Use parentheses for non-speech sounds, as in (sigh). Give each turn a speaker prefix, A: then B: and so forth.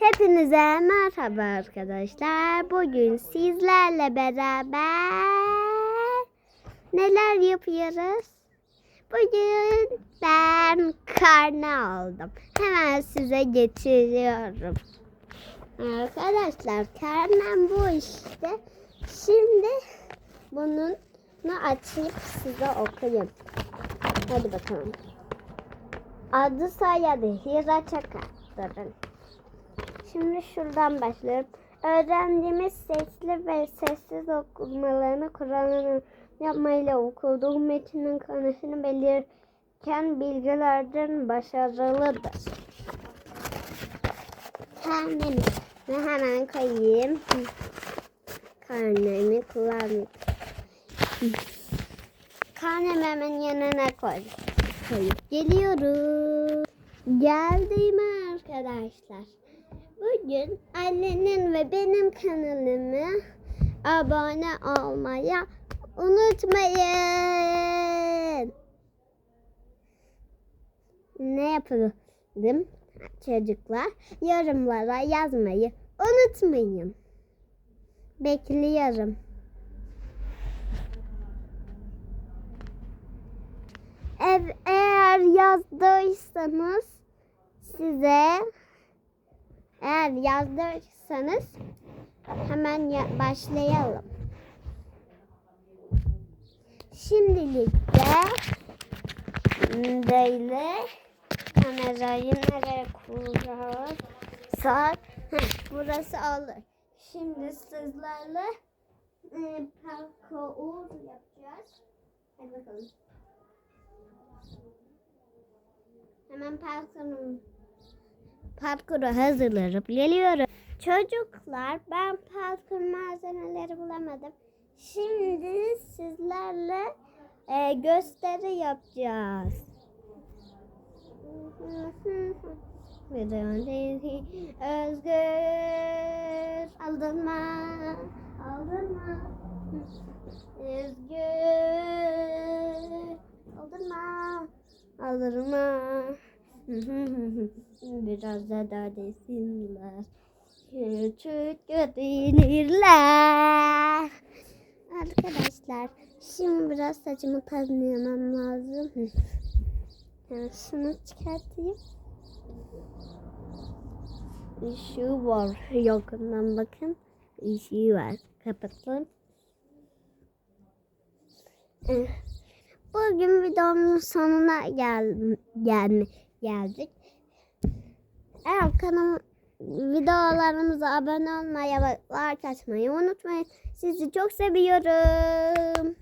A: Hepinize merhaba arkadaşlar. Bugün sizlerle beraber neler yapıyoruz? Bugün ben karne aldım. Hemen size getiriyorum. Arkadaşlar karnem bu işte. Şimdi bunun açıp size okuyayım. Hadi bakalım. Adı soyadı Hira Çakatlar'ın. Şimdi şuradan başlıyorum. Öğrencimiz sesli ve sessiz okumalarını Kur'an'ın yapmayla okuduğu metinin konusunu belirken bilgilerden başarılıdır. Karnemi ve hemen koyayım. Karnemi kullan. Karnemi hemen yanına koy. Koyup geliyorum. Geldim arkadaşlar. Bugün annenin ve benim kanalıma abone olmayı unutmayın. Ne yapalım çocuklar? Yorumlara yazmayı unutmayın. Bekliyorum. Ev, eğer yazdıysanız size eğer yazdıysanız hemen ya- başlayalım. Şimdilik de böyle kamerayı nereye kuracağız? Saat heh, burası olur. Şimdi sizlerle e, parkur yapacağız. Hadi bakalım. Hemen parkurun parkuru hazırlarıp geliyorum. Çocuklar ben parkur malzemeleri bulamadım. Şimdi sizlerle e, gösteri yapacağız. (laughs) Özgür aldırma aldırma özgür aldırma aldırma (laughs) biraz da daha desinler küçük görünürler arkadaşlar şimdi biraz saçımı tazmlamam lazım Evet, şunu çıkartayım. Işığı var. Yakından bakın. Işığı var. Kapatalım. Eh, Bugün videomun sonuna gel, gel geldik. Eğer kanal videolarımıza abone olmayı ve like açmayı unutmayın. Sizi çok seviyorum.